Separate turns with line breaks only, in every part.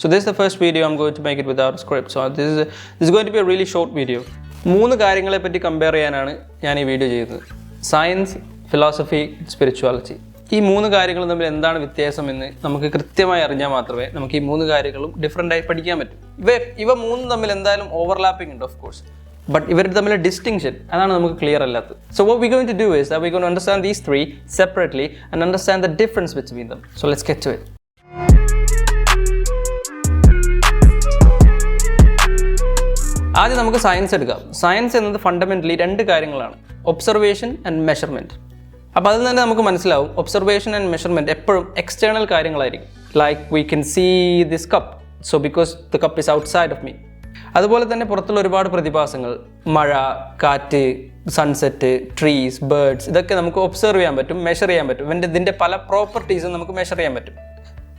So this is the first video. I'm going to make it without a script. So this is, this is going to be a really short video. മൂന്ന് കാര്യങ്ങളെ പറ്റി compare ചെയ്യാനാണ് ഞാൻ ഈ video ചെയ്യുന്നത് science philosophy spirituality ഈ മൂന്ന് കാര്യങ്ങളും തമ്മിൽ എന്താണ് വ്യത്യാസം എന്ന് നമുക്ക് കൃത്യമായി അറിഞ്ഞാൽ മാത്രമേ നമുക്ക് ഈ മൂന്ന് കാര്യങ്ങളും ഡിഫറെന്റ് ആയി പഠിക്കാൻ പറ്റൂ. ഇവ ഇവ മൂന്നും തമ്മിൽ എന്തായാലും ഓവർലാപ്പിംഗ് ഉണ്ട് ഓഫ് കോഴ്സ് ബട്ട് ഇവർ തമ്മിലെ ഡിസ്റ്റിങ്ഷൻ അതാണ് നമുക്ക് ക്ലിയർ അല്ലാത്തത്. So what we going to do is we gonna understand these three separately and understand the difference between them so let's get to ആദ്യം നമുക്ക് സയൻസ് എടുക്കാം. സയൻസ് എന്നത് ഫണ്ടമെന്റലി രണ്ട് കാര്യങ്ങളാണ്. ഒബ്സർവേഷൻ ആൻഡ് മെഷർമെന്റ് അപ്പോൾ അതിൽ തന്നെ നമുക്ക് മനസ്സിലാവും ഒബ്സർവേഷൻ ആൻഡ് മെഷർമെന്റ് എപ്പോഴും എക്സ്റ്റേണൽ കാര്യങ്ങളായിരിക്കും. Like we can see this cup so because the cup is outside of me അതുപോലെ തന്നെ പുറത്തുള്ള ഒരുപാട് പ്രതിഭാസങ്ങൾ. മഴ കാറ്റ് സൺസെറ്റ് ട്രീസ് ബേർഡ്സ് ഇതൊക്കെ നമുക്ക് ഒബ്സർവ് ചെയ്യാൻ പറ്റും മെഷർ ചെയ്യാൻ പറ്റും. ഇവന്റെ ഇതിന്റെ പല പ്രോപ്പർട്ടീസും നമുക്ക് മെഷർ ചെയ്യാൻ പറ്റും.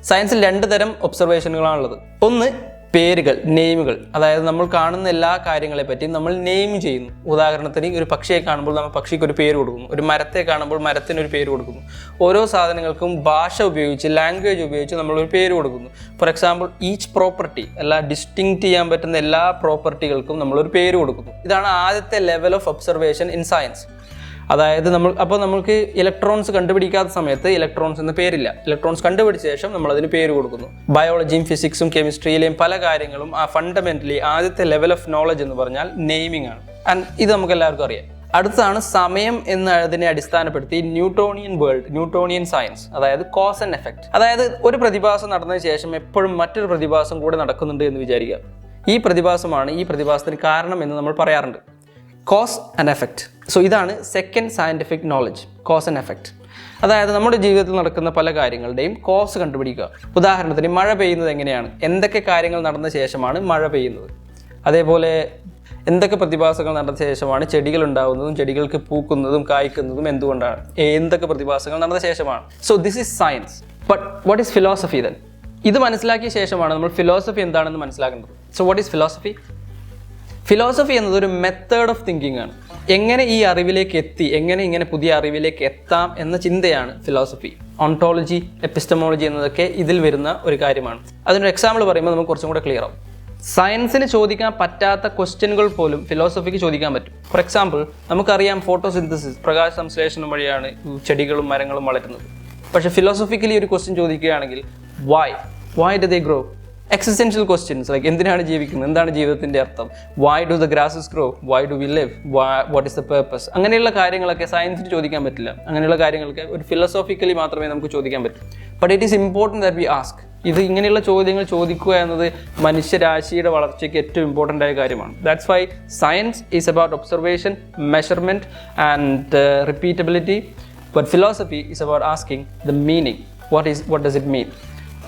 സയൻസിൽ രണ്ട് തരം ഒബ്സർവേഷനുകളാണുള്ളത് ഒന്ന് പേരുകൾ നെയിമുകൾ. അതായത് നമ്മൾ കാണുന്ന എല്ലാ കാര്യങ്ങളെ പറ്റി നമ്മൾ നെയിം ചെയ്യുന്നു. ഉദാഹരണത്തിന് ഒരു പക്ഷിയെ കാണുമ്പോൾ നമ്മൾ പക്ഷിക്ക് ഒരു പേര് കൊടുക്കുന്നു. ഒരു മരത്തെ കാണുമ്പോൾ മരത്തിന് ഒരു പേര് കൊടുക്കുന്നു. ഓരോ സാധനങ്ങൾക്കും ഭാഷ ഉപയോഗിച്ച് ലാംഗ്വേജ് ഉപയോഗിച്ച് നമ്മൾ ഒരു പേര് കൊടുക്കുന്നു. ഫോർ എക്സാമ്പിൾ ഈച്ച് പ്രോപ്പർട്ടി എല്ലാ ഡിസ്റ്റിങ് ചെയ്യാൻ പറ്റുന്ന എല്ലാ പ്രോപ്പർട്ടികൾക്കും നമ്മളൊരു പേര് കൊടുക്കുന്നു. ഇതാണ് ആദ്യത്തെ level of observation in science അതായത് നമ്മൾ അപ്പോൾ നമുക്ക് ഇലക്ട്രോൺസ് കണ്ടുപിടിക്കാത്ത സമയത്ത് ഇലക്ട്രോൺസ് എന്ന പേരില്ല. ഇലക്ട്രോൺസ് കണ്ടുപിടിച്ച ശേഷം നമ്മൾ അതിന് പേര് കൊടുക്കുന്നു. ബയോളജിയും ഫിസിക്സും കെമിസ്ട്രിയിലെയും പല കാര്യങ്ങളും ആ ഫണ്ടമെന്റലി ആദ്യത്തെ ലെവൽ ഓഫ് നോളജ് എന്ന് പറഞ്ഞാൽ നെയ്മിംഗ് ആണ്. ആൻഡ് ഇത് നമുക്ക് എല്ലാവർക്കും അറിയാം. അടുത്താണ് സമയം എന്നതിനെ അടിസ്ഥാനപ്പെടുത്തി ന്യൂട്ടോണിയൻ വേൾഡ് ന്യൂട്ടോണിയൻ സയൻസ് അതായത് കോസ് ആൻഡ് എഫക്റ്റ് അതായത് ഒരു പ്രതിഭാസം നടന്നതിന് ശേഷം എപ്പോഴും മറ്റൊരു പ്രതിഭാസം കൂടെ നടക്കുന്നുണ്ട് എന്ന് വിചാരിക്കുക. ഈ പ്രതിഭാസമാണ് ഈ പ്രതിഭാസത്തിന് കാരണം എന്ന് നമ്മൾ പറയാറുണ്ട്. കോസ് ആൻഡ് എഫക്റ്റ് സോ ഇതാണ് second scientific knowledge cause and effect അതായത് നമ്മുടെ ജീവിതത്തിൽ നടക്കുന്ന പല കാര്യങ്ങളുടെയും കോസ് കണ്ടുപിടിക്കുക. ഉദാഹരണത്തിന് മഴ പെയ്യുന്നത് എങ്ങനെയാണ്? എന്തൊക്കെ കാര്യങ്ങൾ നടന്ന ശേഷമാണ് മഴ പെയ്യുന്നത്? അതേപോലെ എന്തൊക്കെ പ്രതിഭാസങ്ങൾ നടന്ന ശേഷമാണ് ചെടികൾ ഉണ്ടാകുന്നതും ചെടികൾക്ക് പൂക്കുന്നതും കായ്ക്കുന്നതും എന്തുകൊണ്ടാണ്? എന്തൊക്കെ പ്രതിഭാസങ്ങൾ നടന്ന ശേഷമാണ്? So this is science but what is philosophy then ഇത് മനസ്സിലാക്കിയ ശേഷമാണ് നമ്മൾ ഫിലോസഫി എന്താണെന്ന് മനസ്സിലാക്കേണ്ടത് so what is philosophy philosophy എന്നത് ഒരു മെത്തേഡ് ഓഫ് തിങ്കിങ് ആണ്. എങ്ങനെ ഈ അറിവിലേക്ക് എത്തി എങ്ങനെ ഇങ്ങനെ പുതിയ അറിവിലേക്ക് എത്താം എന്ന ചിന്തയാണ് ഫിലോസഫി ഓണ്ടോളജി എപ്പിസ്റ്റമോളജി എന്നതൊക്കെ ഇതിൽ വരുന്ന ഒരു കാര്യമാണ്. അതിനൊരു എക്സാമ്പിൾ പറയുമ്പോൾ നമുക്ക് കുറച്ചും കൂടെ ക്ലിയർ ആവും. സയൻസിന് ചോദിക്കാൻ പറ്റാത്ത ക്വസ്റ്റ്യനുകൾ പോലും ഫിലോസഫിക്ക് ചോദിക്കാൻ പറ്റും. ഫോർ എക്സാമ്പിൾ നമുക്കറിയാം ഫോട്ടോസിന്തസിസ് പ്രകാശ സംശ്ലേഷണം വഴിയാണ് ചെടികളും മരങ്ങളും വളരുന്നത്. പക്ഷേ ഫിലോസഫിക്കലി ഒരു ക്വസ്റ്റ്യൻ ചോദിക്കുകയാണെങ്കിൽ why why do they grow existential questions like എന്തിനാണ് ജീവിക്കുന്നത്? എന്താണ് ജീവിതത്തിന്റെ അർത്ഥം? Why do the grasses grow why do we live what is the purpose അങ്ങനെയുള്ള കാര്യങ്ങളൊക്കെ സയൻസിന് ചോദിക്കാൻ പറ്റില്ല. അങ്ങനെയുള്ള കാര്യങ്ങളൊക്കെ ഒരു ഫിലോസോഫിക്കലി മാത്രമേ നമുക്ക് ചോദിക്കാൻ പറ്റൂ. But it is important that we ask ഇത് ഇങ്ങനെയുള്ള ചോദ്യങ്ങൾ ചോദിക്കുക എന്നത് മനുഷ്യരാശിയുടെ വളർച്ചയ്ക്ക് ഏറ്റവും ഇമ്പോർട്ടന്റ് ആയ കാര്യമാണ്. That's why science is about observation measurement and repeatability but philosophy is about asking the meaning what is what does it mean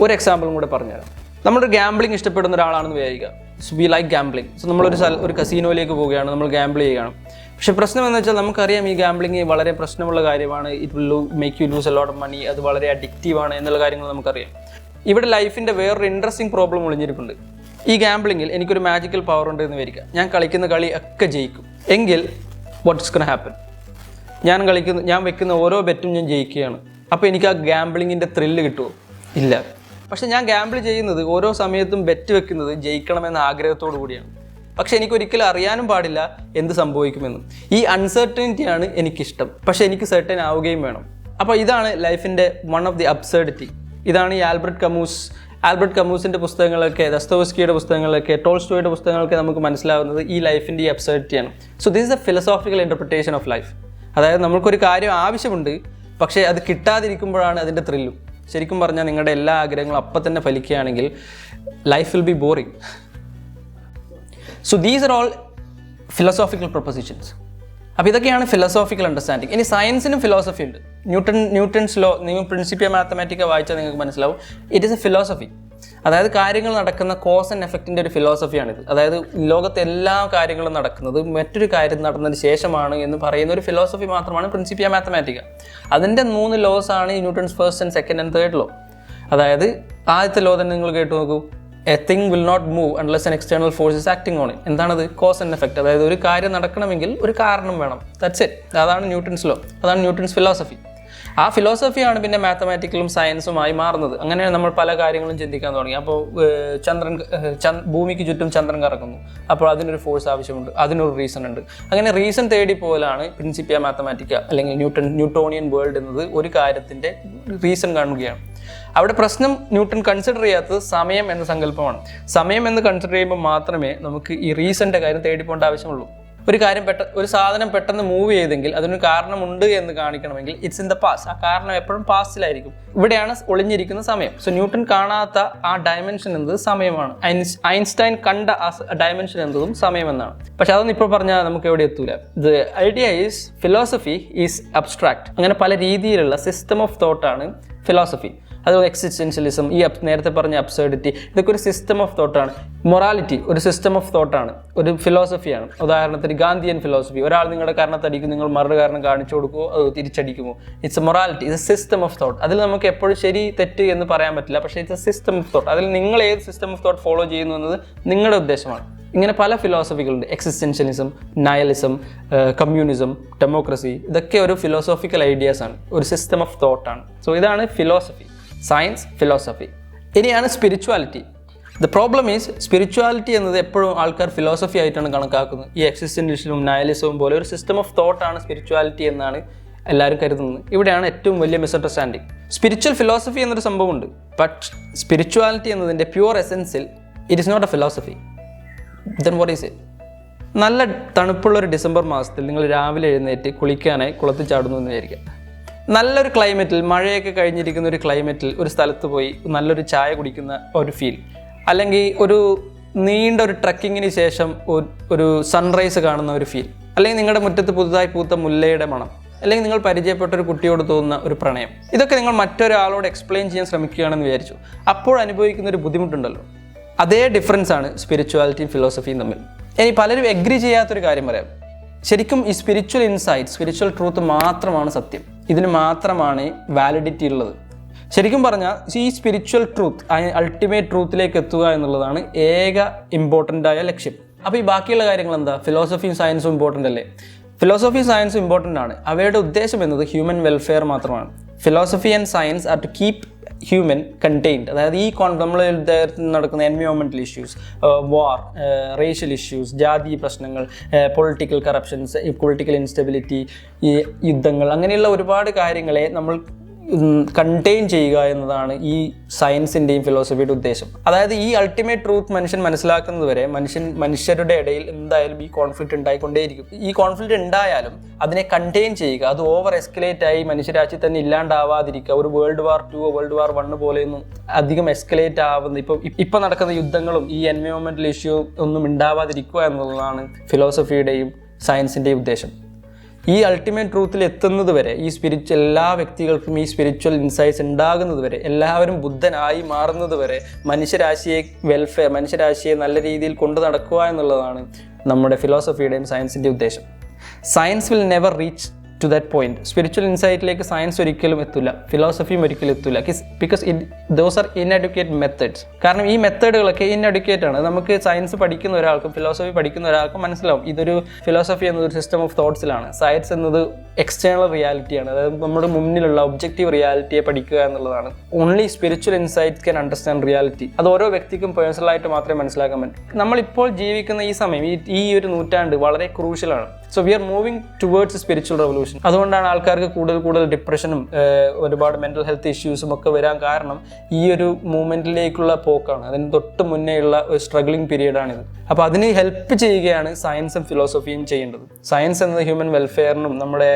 ഒരു എക്സാമ്പിളും കൂടെ പറഞ്ഞുതരാം. നമ്മളൊരു ഗാംബ്ലിംഗ് ഇഷ്ടപ്പെടുന്ന ഒരാളാണെന്ന് വിചാരിക്കുക. So we like gambling so നമ്മളൊരു സ്ഥല ഒരു കസീനോയിലേക്ക് പോവുകയാണ് നമ്മൾ ഗാംബിൾ ചെയ്യുകയാണ്. പക്ഷെ പ്രശ്നം എന്ന് വെച്ചാൽ നമുക്കറിയാം ഈ ഗാംബ്ലിംഗ് വളരെ പ്രശ്നമുള്ള കാര്യമാണ്. It will make you lose a lot of money അത് വളരെ അഡിക്റ്റീവ് ആണ് എന്നുള്ള കാര്യങ്ങൾ നമുക്കറിയാം. ഇവിടെ ലൈഫിന്റെ വേറൊരു ഇൻട്രസ്റ്റിംഗ് പ്രോബ്ലം ഒളിഞ്ഞിരിപ്പുണ്ട്. ഈ ഗാംബ്ലിങ്ങിൽ എനിക്കൊരു മാജിക്കൽ പവർ ഉണ്ട് എന്ന് വിചാരിക്കാം ഞാൻ കളിക്കുന്ന കളി ഒക്കെ ജയിക്കും. എങ്കിൽ വാട്ട്സ് കൺ ഹാപ്പൻ ഞാൻ കളിക്കുന്ന ഞാൻ വെക്കുന്ന ഓരോ ബെറ്റും ഞാൻ ജയിക്കുകയാണ്. അപ്പോൾ എനിക്ക് ആ ഗാംബ്ലിങ്ങിന്റെ ത്രില്ല് കിട്ടുമോ ഇല്ല. പക്ഷെ ഞാൻ ഗാംബിൾ ചെയ്യുന്നത് ഓരോ സമയത്തും ബെറ്റ് വെക്കുന്നത് ജയിക്കണമെന്ന ആഗ്രഹത്തോടു കൂടിയാണ്. പക്ഷെ എനിക്ക് ഒരിക്കലും അറിയാനും പാടില്ല എന്ത് സംഭവിക്കുമെന്നും. ഈ അൺസർട്ടനിറ്റിയാണ് എനിക്കിഷ്ടം. പക്ഷെ എനിക്ക് സെർട്ടൻ ആവുകയും വേണം. അപ്പോൾ ഇതാണ് ലൈഫിന്റെ വൺ ഓഫ് ദി അബ്സേർഡിറ്റി ഇതാണ് ഈ ആൽബർട്ട് കമൂസ്. ആൽബർട്ട് കമൂസിന്റെ പുസ്തകങ്ങളൊക്കെ ദസ്തോസ്കിയുടെ പുസ്തകങ്ങളൊക്കെ ടോൾസ്റ്റോയുടെ പുസ്തകങ്ങളൊക്കെ നമുക്ക് മനസ്സിലാവുന്നത് ഈ ലൈഫിന്റെ ഈ അബ്സേർഡിറ്റിയാണ് so this is a philosophical interpretation of life അതായത് നമുക്കൊരു കാര്യം ആവശ്യമുണ്ട് പക്ഷേ അത് കിട്ടാതിരിക്കുമ്പോഴാണ് അതിന്റെ ത്രില്ലും ശരിക്കും പറഞ്ഞാൽ നിങ്ങളുടെ എല്ലാ ആഗ്രഹങ്ങളും അപ്പം തന്നെ ഫലിക്കുകയാണെങ്കിൽ life will be boring so these are all philosophical propositions അപ്പോൾ ഇതൊക്കെയാണ് ഫിലോസോഫിക്കൽ അണ്ടർസ്റ്റാൻഡിങ് ഇനി സയൻസിനും ഫിലോസഫി ഉണ്ട്. ന്യൂട്ടൺ ന്യൂട്ടൺസ് ലോ നിങ്ങൾ പ്രിൻസിപ്പിയ മാത്തമാറ്റിക്ക വായിച്ചാൽ നിങ്ങൾക്ക് മനസ്സിലാവും. ഇറ്റ് ഇസ് എ ഫിലോസഫി അതായത് കാര്യങ്ങൾ നടക്കുന്ന കോസ് ആൻഡ് എഫക്റ്റിന്റെ ഒരു ഫിലോസഫിയാണിത് അതായത് ലോകത്തെ എല്ലാ കാര്യങ്ങളും നടക്കുന്നത് മറ്റൊരു കാര്യം നടന്നതിന് ശേഷമാണ് എന്ന് പറയുന്ന ഒരു ഫിലോസഫി മാത്രമാണ് പ്രിൻസിപ്പിയ മാത്തമാറ്റിക്ക അതിന്റെ മൂന്ന് ലോസ് ആണ് ഈ Newton's first and second and third law അതായത് ആദ്യത്തെ ലോ തന്നെ നിങ്ങൾ കേട്ടു നോക്കൂ. A thing will not move unless an external forces acting on it എന്താണത്? കോസ് ആൻഡ് എഫക്റ്റ് അതായത് ഒരു കാര്യം നടക്കണമെങ്കിൽ ഒരു കാരണം വേണം. ദാറ്റ്സ് ഇറ്റ് അതാണ് ന്യൂട്ടൺസ് ലോ അതാണ് ന്യൂട്ടൺസ് ഫിലോസഫി ആ ഫിലോസഫിയാണ് പിന്നെ മാത്തമാറ്റിക്കലും സയൻസുമായി മാറുന്നത്. അങ്ങനെയാണ് നമ്മൾ പല കാര്യങ്ങളും ചിന്തിക്കാൻ തുടങ്ങി. അപ്പോൾ ചന്ദ്രൻ ഭൂമിക്ക് ചുറ്റും ചന്ദ്രൻ കറക്കുന്നു അപ്പോൾ അതിനൊരു ഫോഴ്സ് ആവശ്യമുണ്ട്. അതിനൊരു റീസൺ ഉണ്ട്. അങ്ങനെ റീസൺ തേടി പോലാണ് പ്രിൻസിപ്പിയ മാത്തമാറ്റിക്ക അല്ലെങ്കിൽ ന്യൂട്ടൺ ന്യൂട്ടോണിയൻ വേൾഡ് എന്നത് ഒരു കാര്യത്തിന്റെ റീസൺ കാണുകയാണ്. അവിടെ പ്രശ്നം ന്യൂട്ടൺ കൺസിഡർ ചെയ്യാത്തത് സമയം എന്ന സങ്കല്പമാണ്. സമയം എന്ന് കൺസിഡർ ചെയ്യുമ്പോൾ മാത്രമേ നമുക്ക് ഈ റീസന്റെ കാര്യം തേടി പോകേണ്ട ആവശ്യമുള്ളൂ. ഒരു കാര്യം പെട്ടെന്ന് ഒരു സാധനം പെട്ടെന്ന് മൂവ് ചെയ്തെങ്കിൽ അതിനൊരു കാരണമുണ്ട് എന്ന് കാണിക്കണമെങ്കിൽ ഇറ്റ്സ് ഇൻ ദ പാസ് ആ കാരണം എപ്പോഴും പാസ്റ്റിലായിരിക്കും ഇവിടെയാണ് ഒളിഞ്ഞിരിക്കുന്ന സമയം. സോ ന്യൂട്ടൺ കാണാത്ത ആ ഡയമെൻഷൻ എന്നത് സമയമാണ്. ഐൻസ്റ്റൈൻ കണ്ട ആ ഡയമെൻഷൻ എന്നതും സമയമെന്നാണ്. പക്ഷെ അതൊന്നും ഇപ്പോൾ പറഞ്ഞാൽ നമുക്ക് എവിടെ എത്തൂല. The idea is philosophy is abstract അങ്ങനെ പല രീതിയിലുള്ള സിസ്റ്റം ഓഫ് തോട്ടാണ് ഫിലോസഫി അതുപോലെ എക്സിസ്റ്റൻഷ്യലിസം ഈ നേരത്തെ പറഞ്ഞ അബ്സേർഡിറ്റി ഇതൊക്കെ ഒരു സിസ്റ്റം ഓഫ് തോട്ടാണ് മൊറാലിറ്റി ഒരു സിസ്റ്റം ഓഫ് തോട്ടാണ് ഒരു ഫിലോസഫിയാണ് ഉദാഹരണത്തിന് ഗാന്ധിയൻ ഫിലോസഫി ഒരാൾ നിങ്ങളുടെ കാരണത്തടിക്കും നിങ്ങൾ മറുപടി കാരണം കാണിച്ചു കൊടുക്കുമോ അത് തിരിച്ചടിക്കുമോ? It's a morality it's a system of thought അതിൽ നമുക്ക് എപ്പോഴും ശരി തെറ്റ് എന്ന് പറയാൻ പറ്റില്ല. പക്ഷേ it's a system of thought അതിൽ നിങ്ങൾ ഏത് സിസ്റ്റം ഓഫ് തോട്ട് ഫോളോ ചെയ്യുന്നു എന്നത് നിങ്ങളുടെ ഉദ്ദേശമാണ്. ഇങ്ങനെ പല ഫിലോസഫികളുണ്ട് എക്സിസ്റ്റൻഷ്യലിസം നയലിസം കമ്മ്യൂണിസം ഡെമോക്രസി ഇതൊക്കെ ഒരു ഫിലോസോഫിക്കൽ ഐഡിയാസ് ആണ്. ഒരു സിസ്റ്റം ഓഫ് തോട്ടാണ് സോ ഇതാണ് ഫിലോസഫി സയൻസ് ഫിലോസഫി ഇനിയാണ് spirituality the problem is spirituality എന്നത് എപ്പോഴും ആൾക്കാർ ഫിലോസഫി ആയിട്ടാണ് കണക്കാക്കുന്നത്. ഈ എക്സിസ്റ്റൻഷ്യലിസവും നയലിസവും പോലെ ഒരു സിസ്റ്റം ഓഫ് തോട്ടാണ് സ്പിരിച്വാലിറ്റി എന്നാണ് എല്ലാവരും കരുതുന്നത്. ഇവിടെയാണ് ഏറ്റവും വലിയ മിസ്അണ്ടർസ്റ്റാൻഡിങ് സ്പിരിച്വൽ ഫിലോസഫി എന്നൊരു സംഭവമുണ്ട്. ബട്ട് സ്പിരിച്വാലിറ്റി എന്നതിന്റെ pure എസെൻസിൽ it is not a philosophy then what is it നല്ല തണുപ്പുള്ള ഒരു ഡിസംബർ മാസത്തിൽ നിങ്ങൾ രാവിലെ എഴുന്നേറ്റ് കുളിക്കാനായി കുളത്തിൽ ചാടുന്നു എന്ന് വിചാരിക്കുക. നല്ലൊരു ക്ലൈമറ്റിൽ മഴയൊക്കെ കഴിഞ്ഞിരിക്കുന്ന ഒരു ക്ലൈമറ്റിൽ ഒരു സ്ഥലത്ത് പോയി നല്ലൊരു ചായ കുടിക്കുന്ന ഒരു ഫീൽ അല്ലെങ്കിൽ ഒരു നീണ്ട ഒരു ട്രക്കിങ്ങിന് ശേഷം ഒരു- സൺറൈസ് കാണുന്ന ഒരു ഫീൽ അല്ലെങ്കിൽ നിങ്ങളുടെ മുറ്റത്ത് പുതുതായി പൂത്ത മുല്ലയുടെ മണം. അല്ലെങ്കിൽ നിങ്ങൾ പരിചയപ്പെട്ട ഒരു കുട്ടിയോട് തോന്നുന്ന ഒരു പ്രണയം. ഇതൊക്കെ നിങ്ങൾ മറ്റൊരാളോട് എക്സ്പ്ലെയിൻ ചെയ്യാൻ ശ്രമിക്കുകയാണെന്ന് വിചാരിച്ചു. അപ്പോൾ അനുഭവിക്കുന്ന ഒരു ബുദ്ധിമുട്ടുണ്ടല്ലോ. അതേ ഡിഫറൻസ് ആണ് സ്പിരിച്വാലിറ്റിയും ഫിലോസഫിയും തമ്മിൽ. ഇനി പലരും എഗ്രി ചെയ്യാത്തൊരു കാര്യം പറയാം. ശരിക്കും ഈ സ്പിരിച്വൽ ഇൻസൈറ്റ് സ്പിരിച്വൽ ട്രൂത്ത് മാത്രമാണ് സത്യം. ഇതിന് മാത്രമാണ് വാലിഡിറ്റി ഉള്ളത്. ശരിക്കും പറഞ്ഞാൽ ഈ സ്പിരിച്വൽ ട്രൂത്ത് അൾട്ടിമേറ്റ് ട്രൂത്തിലേക്ക് എത്തുക എന്നുള്ളതാണ് ഏക ഇമ്പോർട്ടന്റ് ആയ ലക്ഷ്യം. അപ്പോൾ ഈ ബാക്കിയുള്ള കാര്യങ്ങൾ എന്താ? ഫിലോസഫിയും സയൻസും ഇമ്പോർട്ടന്റ് അല്ലേ? ഫിലോസഫി സയൻസും ഇമ്പോർട്ടന്റ് ആണ്. അവയുടെ ഉദ്ദേശം എന്നത് ഹ്യൂമൻ വെൽഫെയർ മാത്രമാണ്. Philosophy and science are to keep human contained അതായത് ഈ കോൺ നമ്മൾ നടക്കുന്ന എൻവയോൺമെന്റൽ ഇഷ്യൂസ് വാർ റേഷ്യൽ ഇഷ്യൂസ് ജാതി പ്രശ്നങ്ങൾ പൊളിറ്റിക്കൽ കറപ്ഷൻസ് പൊളിറ്റിക്കൽ ഇൻസ്റ്റബിലിറ്റി യുദ്ധങ്ങൾ അങ്ങനെയുള്ള ഒരുപാട് കാര്യങ്ങളെ നമ്മൾ കണ്ടെയ്ൻ ചെയ്യുക എന്നതാണ് ഈ സയൻസിന്റെയും ഫിലോസഫിയുടെ ഉദ്ദേശം. അതായത് ഈ അൾട്ടിമേറ്റ് ട്രൂത്ത് മനുഷ്യൻ മനസ്സിലാക്കുന്നത് വരെ മനുഷ്യൻ മനുഷ്യരുടെ ഇടയിൽ എന്തായാലും ഈ കോൺഫ്ലിക്റ്റ് ഉണ്ടായിക്കൊണ്ടേയിരിക്കും. ഈ കോൺഫ്ലിക്റ്റ് ഉണ്ടായാലും അതിനെ കണ്ടെയ്ൻ ചെയ്യുക അത് ഓവർ എസ്കലേറ്റ് ആയി മനുഷ്യരാശി തന്നെ ഇല്ലാണ്ടാവാതിരിക്കുക ഒരു world war two world war one പോലെയൊന്നും അധികം എസ്കലേറ്റ് ആവുന്ന ഇപ്പം ഇപ്പം നടക്കുന്ന യുദ്ധങ്ങളും ഈ എൻവയോൺമെന്റൽ ഇഷ്യൂ ഒന്നും ഉണ്ടാവാതിരിക്കുക എന്നുള്ളതാണ് ഫിലോസഫിയുടെയും സയൻസിന്റെയും ഉദ്ദേശം. ഈ അൾട്ടിമേറ്റ് ട്രൂത്തിൽ എത്തുന്നത് വരെ ഈ സ്പിരിച്വൽ എല്ലാ വ്യക്തികൾക്കും ഈ സ്പിരിച്വൽ ഇൻസൈറ്റ്സ് ഉണ്ടാകുന്നത് വരെ എല്ലാവരും ബുദ്ധനായി മാറുന്നത് വരെ മനുഷ്യരാശിയെ വെൽഫെയർ മനുഷ്യരാശിയെ നല്ല രീതിയിൽ കൊണ്ടു നടക്കുക എന്നുള്ളതാണ് നമ്മുടെ ഫിലോസഫിയുടെയും സയൻസിന്റെയും ഉദ്ദേശം. Science will never reach to that point spiritual ഇൻസൈറ്റിലേക്ക് science ഒരിക്കലും എത്തില്ല ഫിലോസഫിയും ഒരിക്കലും എത്തില്ല because those are inadequate methods കാരണം ഈ മെത്തേഡുകളൊക്കെ ഇൻഎഡ്യൂക്കേറ്റ് ആണ്. നമുക്ക് സയൻസ് പഠിക്കുന്ന ഒരാൾക്കും ഫിലോസഫി പഠിക്കുന്ന ഒരാൾക്കും മനസ്സിലാവും. ഇതൊരു ഫിലോസഫി എന്നത് ഒരു സിസ്റ്റം ഓഫ് തോട്ട്സിലാണ് സയൻസ് എന്നത് എക്സ്റ്റേണൽ റിയാലിറ്റിയാണ് അതായത് നമ്മുടെ മുന്നിലുള്ള ഒബ്ജക്റ്റീവ് റിയാലിറ്റിയെ പഠിക്കുക എന്നുള്ളതാണ്. Only spiritual insight can understand reality അത് ഓരോ വ്യക്തിക്കും പേഴ്സണലായിട്ട് മാത്രമേ മനസ്സിലാക്കാൻ പറ്റൂ. നമ്മളിപ്പോൾ ജീവിക്കുന്ന ഈ സമയം ഈ ഒരു നൂറ്റാണ്ട് വളരെ ക്രൂഷ്യലാണ് so we are moving towards spiritual revolution അതുകൊണ്ടാണ് ആൾക്കാർക്ക് കൂടുതൽ കൂടുതൽ ഡിപ്രഷനും ഒരുപാട് മെന്റൽ ഹെൽത്ത് ഇഷ്യൂസും ഒക്കെ വരാൻ കാരണം ഈ ഒരു മൂവ്മെന്റിലേക്കുള്ള പോക്കാണ്. അതിന് തൊട്ട് മുന്നേയുള്ള ഒരു സ്ട്രഗ്ലിംഗ് പീരീഡാണിത് അപ്പോൾ അതിന് ഹെൽപ്പ് ചെയ്യുകയാണ് സയൻസും ഫിലോസഫിയും ചെയ്യേണ്ടത്. സയൻസ് എന്നത് ഹ്യൂമൻ വെൽഫെയറിനും നമ്മുടെ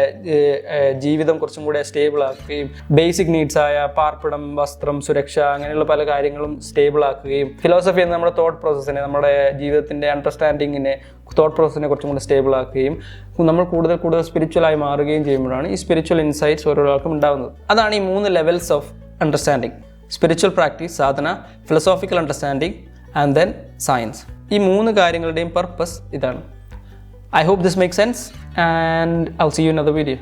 ജീവിതം കുറച്ചും കൂടെ സ്റ്റേബിൾ ആക്കുകയും ബേസിക് നീഡ്സ് ആയ പാർപ്പിടം വസ്ത്രം സുരക്ഷ അങ്ങനെയുള്ള പല കാര്യങ്ങളും സ്റ്റേബിൾ ആക്കുകയും ഫിലോസഫി എന്ന നമ്മുടെ തോട്ട് പ്രോസസ്സിനെ നമ്മുടെ ജീവിതത്തിന്റെ അണ്ടർസ്റ്റാൻഡിങ്ങിനെ തോട്ട് പ്രോസസ്സിനെ കുറച്ചും കൂടെ സ്റ്റേബിൾ ആക്കുകയും നമ്മൾ കൂടുതൽ കൂടുതൽ സ്പിരിച്വലായി മാറുകയും ചെയ്യുമ്പോഴാണ് ഈ സ്പിരിച്വൽ ഇൻസൈറ്റ്സ് ഓരോരാൾക്കും ഉണ്ടാകുന്നത്. അതാണ് ഈ മൂന്ന് levels of understanding spiritual practice sadhana philosophical understanding and then science ഈ മൂന്ന് കാര്യങ്ങളുടെയും പർപ്പസ് ഇതാണ്. I hope this make sense and I see you in video